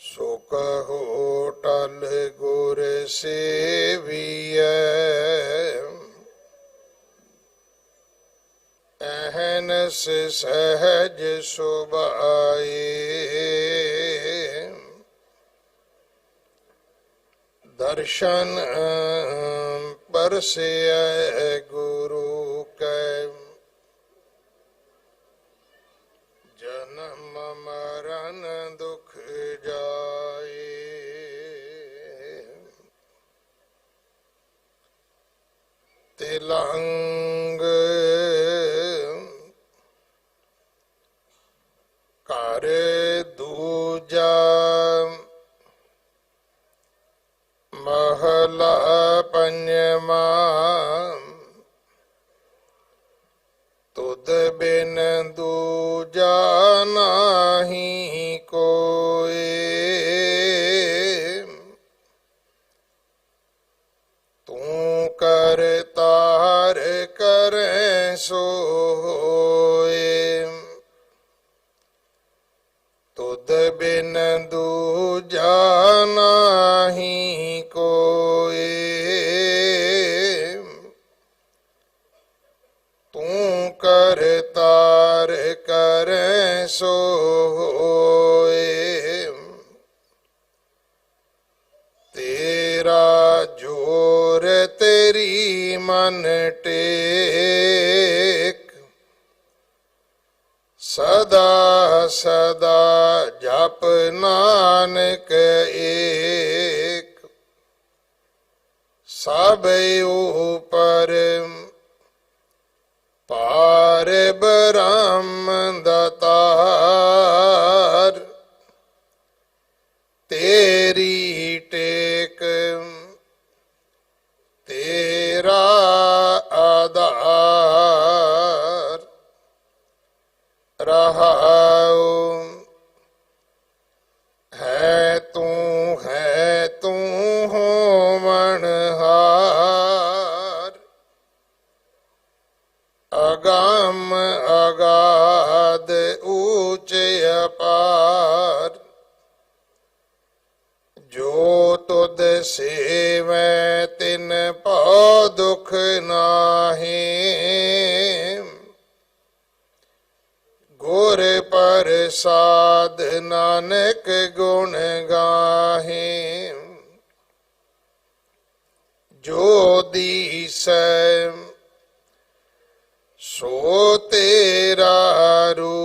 ਸੋ ਕਹੋ ਟਲ ਗੁਰ ਸੇਵੀਐ। ਅਹਨਸ ਸਹਜ ਸੁਭਾਏ। ਦਰਸ਼ਨ ਪਰਸਿਐ ਗੁਰੂ ਕੈ। ਤਿਲੰਗ ਕਰ ਦੂਜਾ ਮਹਲਾ ਪੰਜਵਾ। ਬਿਨ ਦੂਜਾ ਨਾਹੀ ਕੋਏ। ਤੂੰ ਕਰ ਤਾਰ ਕਰੈ ਸੋਏ ਤੇਰਾ ਜੋਰ ਤੇਰੀ ਮਨ ਟੇਕ। ਸਦਾ ਸਦਾ ਜਪ ਨਾਨਕ ਏਕ ਸਭ ਉਪਰ ਅਪਾਰ ਜੋ ਤੁਧ ਸੇਵੈ, ਤਿਨ ਭਉ ਦੁਖ ਨਾਹੀ। ਗੁਰ ਪ੍ਰਸਾਦ ਨਾਨਕ ਗੁਣ ਗਾਹੇ। ਜੋ ਦੀਸੈ, ਸੋ ਤੇਰਾ ਰੂ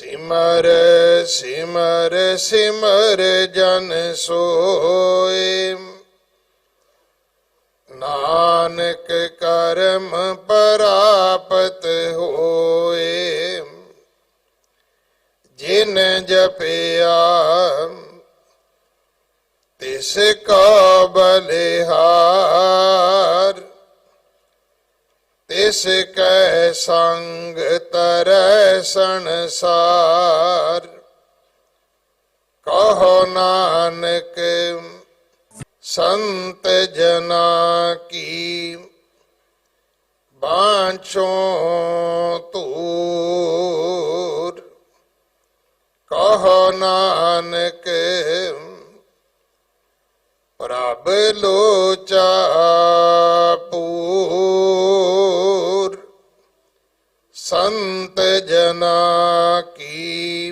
ਸਿਮਰ ਸਿਮਰ ਸਿਮਰ ਜਨ ਸੋਏ ਨਾਨਕ ਕਰਮ ਪਰਾਪਤ ਤਿਸ ਕੈ ਸੰਗ ਤਰੈ ਸੰਸਾਰ, ਕਹੋ ਨਾਨਕ ਸੰਤ ਜਨਾ ਕੀ ਬਾਂਛੋ ਤੂਰ ਕਹੋ ਨਾਨਕ ਪ੍ਰਭ ਲੋਚਾ ਸੰਤ ਜਨਾ ਕੀ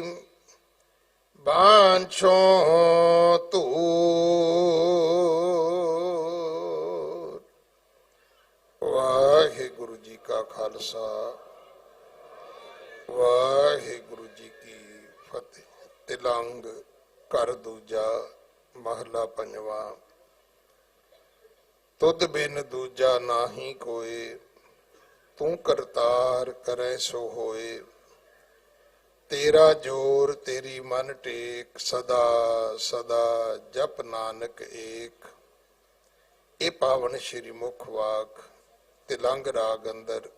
ਬਾਂਛੋ ਤੂਰ ਵਾਹਿਗੁਰੂ ਜੀ ਕਾ ਖਾਲਸਾ, ਵਾਹਿਗੁਰੂ ਜੀ ਕੀ ਫਤਿਹ। ਤਿਲੰਗ ਕਰ ਦੂਜਾ ਮਹਲਾ ਪੰਜਵਾ। ਤੁਧ ਬਿਨ ਦੂਜਾ ਨਾਹੀ ਕੋਏ। ਤੂੰ ਕਰਤਾਰ ਕਰੈ ਸੋ ਹੋਏ। ਤੇਰਾ ਜੋਰ ਤੇਰੀ ਮਨ ਟੇਕ, ਸਦਾ ਸਦਾ ਜਪ ਨਾਨਕ ਏਕ। ਇਹ ਪਾਵਨ ਸ਼੍ਰੀ ਮੁਖ ਵਾਕ, ਤਿਲੰਗ ਰਾਗ ਅੰਦਰ।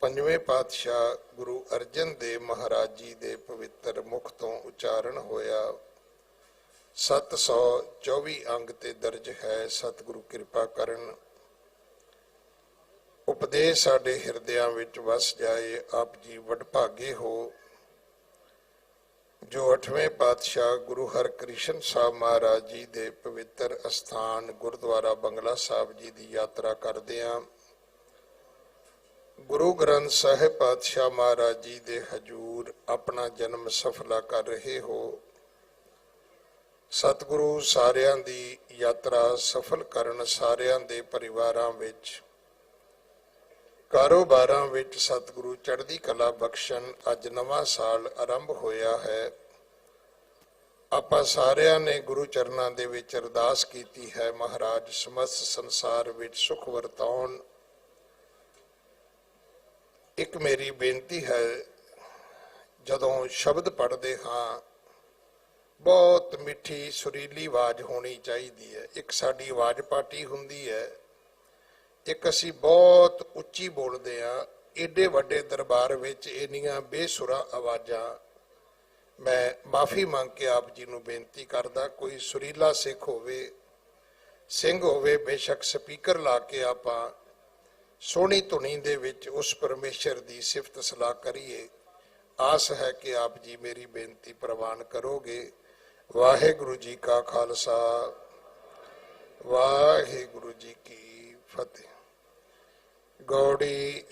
ਪੰਜਵੇਂ ਪਾਤਸ਼ਾਹ ਗੁਰੂ ਅਰਜਨ ਦੇਵ ਮਹਾਰਾਜ ਜੀ ਦੇ ਪਵਿੱਤਰ ਮੁਖ ਤੋਂ ਉਚਾਰਨ ਹੋਇਆ। 724 ਅੰਗ ਤੇ ਦਰਜ ਹੈ, ਸਤਿਗੁਰੂ ਕਿਰਪਾ ਕਰਨ। ਉਪਦੇਸ਼ ਸਾਡੇ ਹਿਰਦਿਆਂ ਵਿੱਚ ਵਸ ਜਾਏ, ਆਪ ਜੀ ਵਡਭਾਗੇ ਹੋ। ਜੋ ਅਠਵੇਂ ਪਾਤਸ਼ਾਹ ਗੁਰੂ ਹਰਕ੍ਰਿਸ਼ਨ ਸਾਹਿਬ ਮਹਾਰਾਜ ਜੀ ਦੇ ਪਵਿੱਤਰ ਅਸਥਾਨ ਗੁਰਦੁਆਰਾ ਬੰਗਲਾ ਸਾਹਿਬ ਜੀ ਦੀ ਯਾਤਰਾ ਕਰਦੇ ਆਂ। ਗੁਰੂ ਗ੍ਰੰਥ ਸਾਹਿਬ ਪਾਤਸ਼ਾਹ ਮਹਾਰਾਜ ਜੀ ਦੇ ਹਜੂਰ ਆਪਣਾ ਜਨਮ ਸਫਲਾ ਕਰ ਰਹੇ ਹੋ। ਸਤਿਗੁਰੂ ਸਾਰਿਆਂ ਦੀ ਯਾਤਰਾ ਸਫਲ ਕਰਨ ਸਾਰਿਆਂ ਦੇ ਪਰਿਵਾਰਾਂ ਵਿੱਚ ਕਾਰੋਬਾਰਾਂ ਵਿੱਚ ਸਤਿਗੁਰੂ ਚੜ੍ਹਦੀ ਕਲਾ ਬਖਸ਼ਣ ਅੱਜ ਨਵਾਂ ਸਾਲ ਆਰੰਭ ਹੋਇਆ ਹੈ। ਆਪਾਂ ਸਾਰਿਆਂ ਨੇ ਗੁਰੂ ਚਰਨਾਂ ਦੇ ਵਿੱਚ ਅਰਦਾਸ ਕੀਤੀ ਹੈ, ਮਹਾਰਾਜ ਸਮਸਤ ਸੰਸਾਰ ਵਿੱਚ ਸੁਖ ਵਰਤਾਉਣ। ਇੱਕ ਮੇਰੀ ਬੇਨਤੀ ਹੈ, ਜਦੋਂ ਸ਼ਬਦ ਪੜ੍ਹਦੇ ਹਾਂ, ਬਹੁਤ ਮਿੱਠੀ ਸੁਰੀਲੀ ਆਵਾਜ਼ ਹੋਣੀ ਚਾਹੀਦੀ ਹੈ। ਇੱਕ ਸਾਡੀ ਆਵਾਜ਼ ਪਾਟੀ ਹੁੰਦੀ ਹੈ। ਇੱਕ ਅਸੀਂ ਬਹੁਤ ਉੱਚੀ ਬੋਲਦੇ ਆ ਏਡੇ ਵੱਡੇ ਦਰਬਾਰ ਵਿੱਚ ਇੰਨੀਆਂ ਬੇਸੁਰਾ ਆਵਾਜ਼ਾਂ। ਮੈਂ ਮਾਫੀ ਮੰਗ ਕੇ ਆਪ ਜੀ ਨੂੰ ਬੇਨਤੀ ਕਰਦਾ, ਕੋਈ ਸੁਰੀਲਾ ਸਿੱਖ ਹੋਵੇ, ਸਿੰਘ ਹੋਵੇ, ਬੇਸ਼ੱਕ ਸਪੀਕਰ ਲਾ ਕੇ ਆਪਾਂ ਸੋਹਣੀ ਧੁਨੀ ਦੇ ਵਿੱਚ ਉਸ ਪਰਮੇਸ਼ਰ ਦੀ ਸਿਫਤ ਸਲਾਹ ਕਰੀਏ। ਆਸ ਹੈ ਕਿ ਆਪ ਜੀ ਮੇਰੀ ਬੇਨਤੀ ਪ੍ਰਵਾਨ ਕਰੋਗੇ। ਵਾਹਿਗੁਰੂ ਜੀ ਕਾ ਖਾਲਸਾ, ਵਾਹਿਗੁਰੂ ਜੀ ਕੀ ਫਤਿਹ। Gaudi